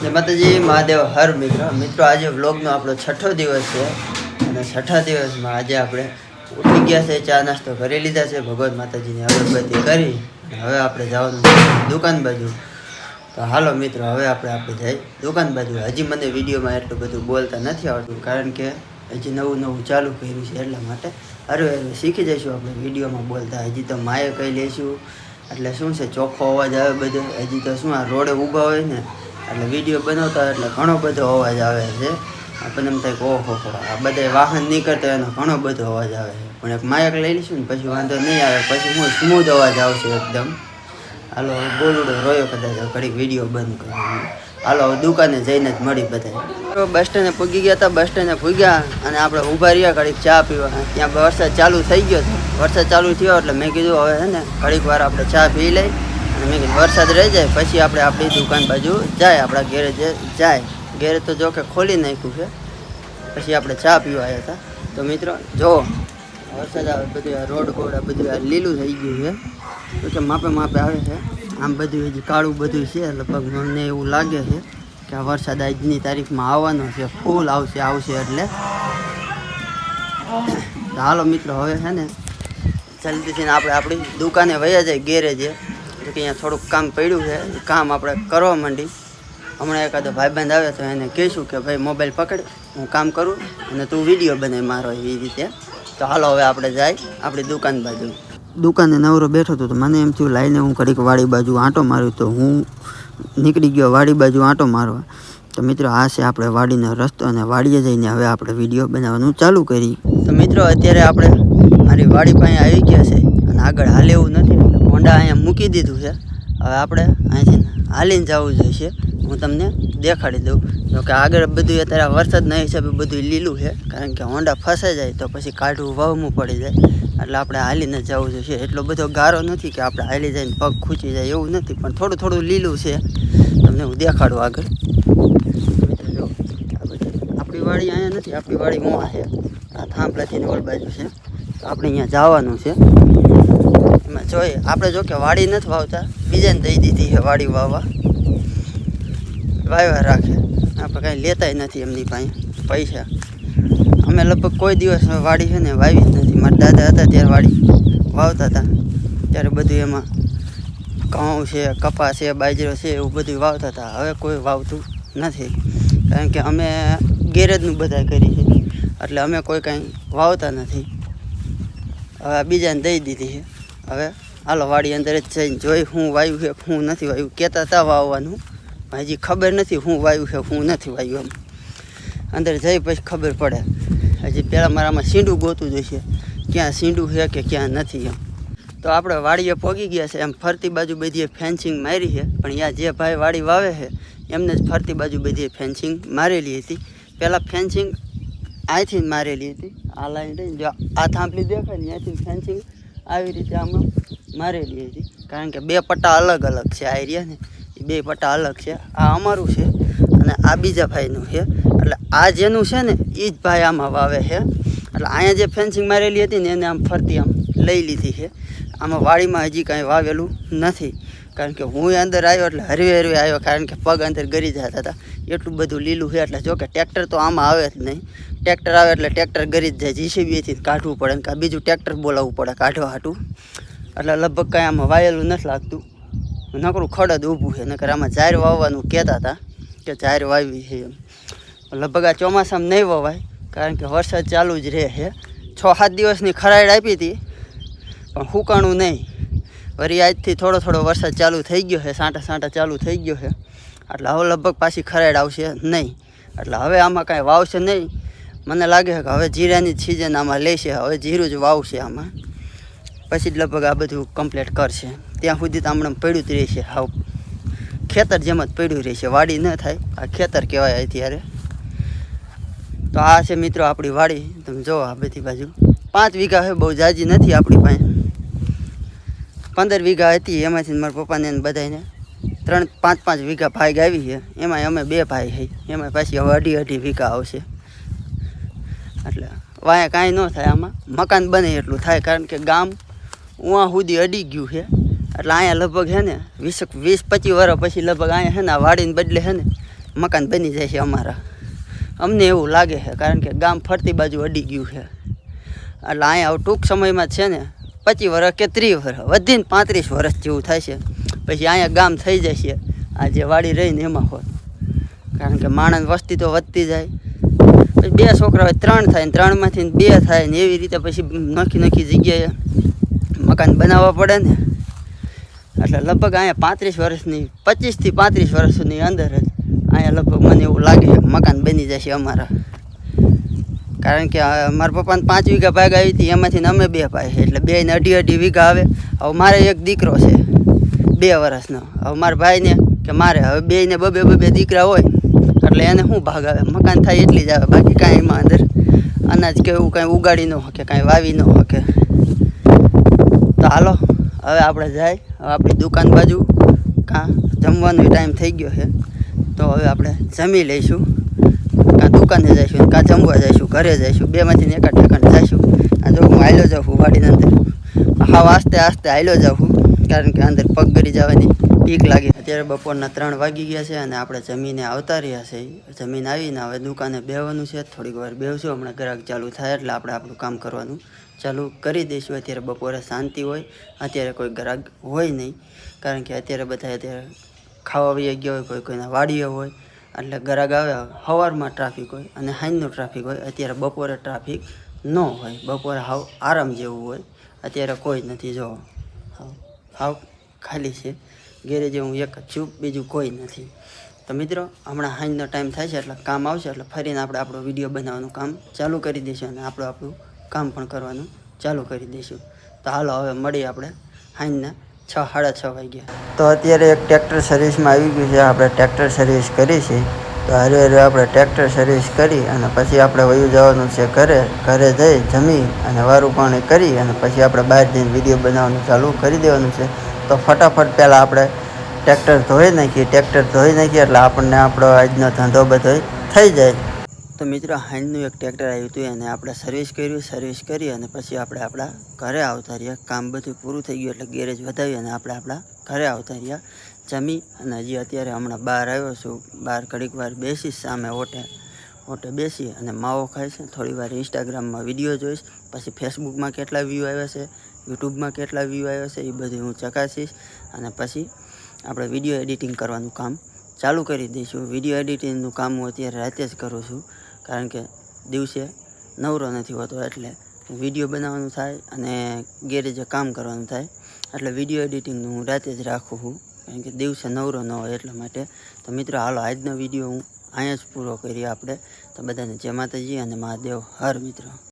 જય માતાજી, મહાદેવ, હર મિત્ર. મિત્રો, આજે વ્લોગનો આપણો છઠ્ઠો દિવસ છે. અને છઠ્ઠા દિવસમાં આજે આપણે ઉઠી ગયા છે, ચા નાસ્તો કરી લીધા છે. ભગવત માતાજીની અગરબત્તી કરી. હવે આપણે જવાનું દુકાન બાજુ. તો હાલો મિત્રો, હવે આપણે આપણે જઈ દુકાન બાજુ. હજી મને વિડીયોમાં એટલું બધું બોલતા નથી આવડતું, કારણ કે હજી નવું નવું ચાલુ કર્યું છે એટલા માટે અરે શીખી જઈશું આપણે વિડીયોમાં બોલતા. હજી તો માએ કહી લઈશું એટલે શું છે, ચોખ્ખો અવાજ આવે બધો. હજી તો શું આ રોડે ઊભા હોય ને એટલે વીડિયો બનાવતા એટલે ઘણો બધો અવાજ આવે છે. આપણને એમ થાય કે ઓહો, આ બધા વાહન નીકળતા એનો ઘણો બધો અવાજ આવે છે. પણ એક માયક લઈ લઈશું ને પછી વાંધો નહીં આવે, પછી હું સ્મૂધ અવાજ આવશે એકદમ. હાલો બોલુડો રોયો કદાચ ઘડીક વીડિયો બંધ કરવાનો. હાલો દુકાને જઈને જ મળી બધા બસ સ્ટેન્ડે પૂગી ગયા હતા બસ સ્ટેન્ડે પૂગ્યા અને આપણે ઊભા રહ્યા, ઘડીક ચા પીવા. ત્યાં વરસાદ ચાલુ થઈ ગયો હતો વરસાદ ચાલુ થયો એટલે મેં કીધું હવે છે ને, ઘડીક વાર આપણે ચા પી લઈ. અને મેં કીધું, વરસાદ રહી જાય, પછી આપણે આપણી દુકાન બાજુ જાય, આપણા ઘેરે જાય. ઘેરે તો જો કે ખોલી નાખ્યું છે. પછી આપણે ચા પીવા આવ્યા હતા. તો મિત્રો, જો, વરસાદ આવે, બધું આ રોડ આ બધું આ લીલું થઈ ગયું છે. તો કે માપે માપે આવે છે. આમ બધું હજી કાળું બધું છે, લગભગ મને એવું લાગે છે કે આ વરસાદ આજની તારીખમાં આવવાનો છે. ફૂલ આવશે આવશે એટલે. હાલો મિત્રો, હવે છે ને, જલ્દીથી આપણે આપણી દુકાને વયા જાય ગેરેજે કે અહીંયા થોડુંક કામ પડ્યું છે કામ આપણે કરવા માંડી. હમણાં એકાદો ભાઈબંધ આવે તો એને કહીશું કે ભાઈ મોબાઈલ પકડ, હું કામ કરું અને તું વીડિયો બનાવી મારો એ રીતે. તો હાલો, હવે આપણે જાય આપણી દુકાન બાજુ. દુકાને નવરો બેઠો હતો તો મને એમ થયું લાઈને હું ઘડીક વાડી બાજુ આંટો માર્યું તો હું નીકળી ગયો વાડી બાજુ આંટો મારવા. તો મિત્રો, આ છે આપણે વાડીનો રસ્તો અને વાડીએ જઈને હવે આપણે વીડિયો બનાવવાનું ચાલુ કરી તો મિત્રો, અત્યારે આપણે મારી વાડી પાસે આવી ગયા છે અને આગળ હાલે એવું નથી. હોન્ડા અહીંયા મૂકી દીધું છે. હવે આપણે અહીંથી હાલીને જવું જોઈશે. હું તમને દેખાડી દઉં. જો કે આગળ બધું અત્યારે વરસાદના હિસાબે બધું લીલું છે. કારણ કે હોન્ડા ફસાઈ જાય તો પછી કાઢવું વાવવું પડી જાય. એટલે આપણે હાલીને જવું જોઈએ એટલો બધો ગારો નથી કે આપણે હાલી જઈને પગ ખૂંચી જાય એવું નથી. પણ થોડું થોડું લીલું છે. તમને હું દેખાડું આગળ. આપણી વાડી અહીંયા નથી. આપણી વાડી મોં છે. આ થાંભલાથી ઓલ બાજુ છે. આપણે અહીંયા જવાનું છે. જોઈએ. આપણે જો કે વાડી નથી વાવતા. બીજાને દઈ દીધી છે વાડી વાવવા. વાવ્યા રાખે. આપણે કાંઈ લેતાય નથી એમની પાસે પૈસા. અમે લગભગ કોઈ દિવસ વાડી છે ને વાવી જ નથી. મારા દાદા હતા ત્યારે વાડી વાવતા હતા. ત્યારે બધું એમાં ઘઉં છે કપાસ છે, બાજરો છે, એવું બધું વાવતા હતા. હવે કોઈ વાવતું નથી. કારણ કે અમે ગેરેજનું બધા કરી છે. એટલે અમે કોઈ કાંઈ વાવતા નથી. હવે બીજાને દઈ દીધી છે. હવે હાલો, વાડી અંદર જ જઈને જોઈ હું વાયું છે, હું નથી વાયું. કહેતા હતા વાવવાનું. હજી ખબર નથી હું વાયું છે, હું નથી વાયું એમ. અંદર જઈ પછી ખબર પડે. હજી પહેલાં મારામાં સીંડું ગોતું જોઈશે ક્યાં સીંડું છે કે ક્યાં નથી એમ. તો આપણે વાડીએ પોગી ગયા છે. એમ ફરતી બાજુ બધીએ ફેન્સિંગ મારી છે. પણ અહીંયા જે ભાઈ વાડી વાવે છે, એમને જ ફરતી બાજુ બધીએ ફેન્સિંગ મારેલી હતી. પહેલાં ફેન્સિંગ અહીંથી મારેલી હતી. આ લાઈન જો આ થાંભલી દેખાય ને અહીંથી ફેન્સિંગ આવી રીતે આમાં મારેલી હતી. કારણ કે બે પટ્ટા અલગ અલગ છે, આ એરિયા ને એ બે પટ્ટા અલગ છે. આ અમારું છે અને આ બીજા ભાઈનું છે. એટલે આ જેનું છે ને એ જ ભાઈ આમાં વાવે છે. એટલે અહીંયા જે ફેન્સિંગ મારેલી હતી ને, એને આમ ફરતી આમ લઈ લીધી છે. આમાં વાડીમાં હજી કાંઈ વાવેલું નથી. કારણ કે હું અંદર આવ્યો એટલે હરવે હરવે આવ્યો, કારણ કે પગ અંદર ગરી જતા હતા. એટલું બધું લીલું છે, એટલે જો કે ટ્રેક્ટર તો આમાં આવે જ નહીં. ટ્રેક્ટર આવે એટલે ટ્રેક્ટર ગરી જ જાય જીસીબીથી કાઢવું પડે કાં બીજું ટ્રેક્ટર બોલાવવું પડે કાઢવા હાટું. એટલે લગભગ કાંઈ આમાં વાયેલું નથી લાગતું. નકરું ખડ જ ઊભું છે. નકર આમાં ઝાર વાવવાનું કહેતા હતા કે ઝાર વાવી છે એમ. લગભગ આ ચોમાસામાં નહીં વવાય, કારણ કે વરસાદ ચાલુ જ રહે છે. છ સાત દિવસની ખરાડ આપી હતી, પણ હુકાણું નહીં. વળી આજથી થોડો થોડો વરસાદ ચાલુ થઈ ગયો છે. સાંટા સાંટા ચાલુ થઈ ગયો છે. એટલે હવે લગભગ પાછી ખરાડ આવશે નહીં. એટલે હવે આમાં કાંઈ વાવશે નહીં. મને લાગે છે કે હવે જીરાની સિઝન આમાં લેશે હવે જીરું જ વાવશે આમાં. પછી જ લગભગ આ બધું કમ્પ્લીટ કરશે. ત્યાં સુધી તો હમણાં પડ્યું જ રહેશે. હાવ ખેતર જેમ જ પડ્યું રહેશે. વાડી ન થાય. આ ખેતર કહેવાય અત્યારે. તો આ છે મિત્રો આપણી વાડી. તમે જુઓ આ બધી બાજુ. પાંચ વીઘા છે, બહુ જાજી નથી આપણી પાસે. પંદર વીઘા હતી, એમાંથી મારા પપ્પાને બધાને ત્રણ પાંચ પાંચ વીઘા ભાઈ ગાવી છે. એમાં અમે બે ભાઈ છે. એમાં પાછી હવે અઢી અઢી વીઘા આવશે. એટલે વાયા કાંઈ ન થાય આમાં. મકાન બને એટલું થાય, કારણ કે ગામ ઉવા સુધી અડી ગયું છે. એટલે અહીંયા લગભગ છે ને વીસ વીસ, પચીસ વર્ષ પછી લગભગ અહીંયા છે ને વાડીને બદલે છે ને મકાન બની જાય છે અમારા. અમને એવું લાગે છે, કારણ કે ગામ ફરતી બાજુ અડી ગયું છે. એટલે અહીંયા ટૂંક સમયમાં છે ને પચીસ વર્ષ કે ત્રીસ વર્ષ, વધીને પાંત્રીસ વર્ષ જેવું થાય છે. પછી અહીંયા ગામ થઈ જાય છે, આ જે વાડી રહીને એમાં હોત. કારણ કે માણસ વસ્તી તો વધતી જાય. બે છોકરા હોય, ત્રણ થાય ત્રણમાંથી બે થાય ને એવી રીતે પછી નોખી નોખી જગ્યાએ મકાન બનાવવા પડે ને. એટલે લગભગ અહીંયા પાંત્રીસ વર્ષની, પચીસથી પાંત્રીસ વર્ષની અંદર જ અહીંયા લગભગ મને એવું લાગે મકાન બની જશે અમારા. કારણ કે મારા પપ્પાને પાંચ વીઘા ભાગ આવી હતી, એમાંથી અમે બે ભાઈ. એટલે બે ને અઢી અઢી વીઘા આવે. હવે મારે એક દીકરો છે, બે વર્ષનો. હવે મારા ભાઈને કે મારે, હવે બે ને બબે બબે દીકરા હોય એટલે એને શું ભાગ આવે? મકાન થાય એટલી જ આવે, બાકી કાંઈ એમાં અંદર અનાજ કે એવું કાંઈ ઉગાડી ન શકે, કાંઈ વાવી ન શકે. તો હાલો, હવે આપણે જાય, હવે આપણી દુકાન બાજુ કાં જમવાનો ટાઈમ થઈ ગયો છે. તો હવે આપણે જમી લઈશું. કાં દુકાને જઈશું કાં જમવા જઈશું, ઘરે જઈશું બેમાંથી ને એકાદ ઠેકાણે જઈશું. આ જો હું હાલ્યો જાઉં છું વાડીની અંદર. હાવ આસ્તે આસ્તે હાલ્યો જાઉં કારણ કે અંદર પગ ગરી જવાની. બીક લાગી. અત્યારે બપોરના ત્રણ વાગી ગયા છે અને આપણે જમીને આવતા રહ્યા છે. જમીન આવીને હવે દુકાને બેહવાનું છે. થોડીક વાર બેહશું. હમણાં ગ્રાહક ચાલુ થાય એટલે આપણે આપણું કામ કરવાનું ચાલુ કરી દઈશું. અત્યારે બપોરે શાંતિ હોય. અત્યારે કોઈ ગ્રાહક હોય નહીં. કારણ કે અત્યારે બધા અત્યારે ખાવા વહી ગયા હોય, કોઈ કોઈના વાડીએ હોય. એટલે ગ્રાહક આવે, સવારમાં ટ્રાફિક હોય અને સાંજનો ટ્રાફિક હોય. અત્યારે બપોરે ટ્રાફિક ન હોય. બપોરે હાવ આરામ જેવું હોય. અત્યારે કોઈ નથી. જો હાવ ખાલી છે. ગેરેજે હું એક જ છું, બીજું કોઈ નથી. તો મિત્રો, હમણાં હાંજનો ટાઈમ થાય છે એટલે કામ આવશે એટલે ફરીને આપણે આપણો વીડિયો બનાવવાનું કામ ચાલુ કરી દઈશું અને આપણું આપણું કામ પણ કરવાનું ચાલુ કરી દઈશું. તો હાલો, હવે મળીએ આપણે હાંજના છ, સાડા છ વાગ્યા. તો અત્યારે એક ટ્રેક્ટર સર્વિસમાં આવી ગયું છે, આપણે ટ્રેક્ટર સર્વિસ કરી તો હરે હરે, આપણે ટ્રેક્ટર સર્વિસ કરી અને પછી આપણે વયું જવાનું છે ઘરે ઘરે જઈ જમી અને વારું પાણી કરી અને પછી આપણે બહાર જઈને વીડિયો બનાવવાનું ચાલુ કરી દેવાનું છે. તો ફટાફટ પહેલાં આપણે ટ્રેક્ટર ધોઈ નાખીએ, ટ્રેક્ટર ધોઈ નાખીએ એટલે આપણને આપણો આજનો ધંધો બધો થઈ જાય. તો મિત્રો હાંજનું એક ટ્રેક્ટર આવ્યું હતું, એને આપણે સર્વિસ કર્યું સર્વિસ કરી અને પછી આપણે આપણા ઘરે આવતા રહ્યા. કામ બધું પૂરું થઈ ગયું એટલે ગેરેજ વધાવી અને આપણે આપણા ઘરે આવતા રહ્યા. જમી અને હજી અત્યારે હમણાં બહાર આવ્યો છું. બહાર ઘડીક વાર બેસીશ, સામે ઓટે ઓટે બેસી અને માવો ખાઈશ. થોડી વાર ઇન્સ્ટાગ્રામમાં વીડિયો જોઈશ. પછી ફેસબુકમાં કેટલા વ્યૂ આવ્યા છે? યુટ્યુબમાં કેટલા વ્યૂ આવ્યા છે એ બધું હું ચકાસીશ. અને પછી આપણે વીડિયો એડિટિંગ કરવાનું કામ ચાલુ કરી દઈશું. વીડિયો એડિટિંગનું કામ હું અત્યારે રાતે જ કરું છું. કારણ કે દિવસે નવરો નથી હોતો એટલે વીડિયો બનાવવાનું થાય અને ગેરેજે કામ કરવાનું થાય. એટલે વીડિયો એડિટિંગનું હું રાતે જ રાખું છું. કારણ કે દિવસે નવરો ન હોય એટલા માટે. તો મિત્રો, હાલો, આજનો વીડિયો હું અહીંયા જ પૂરો કરીએ આપણે. તો બધાને જય માતાજી અને મહાદેવ. હર મિત્રો.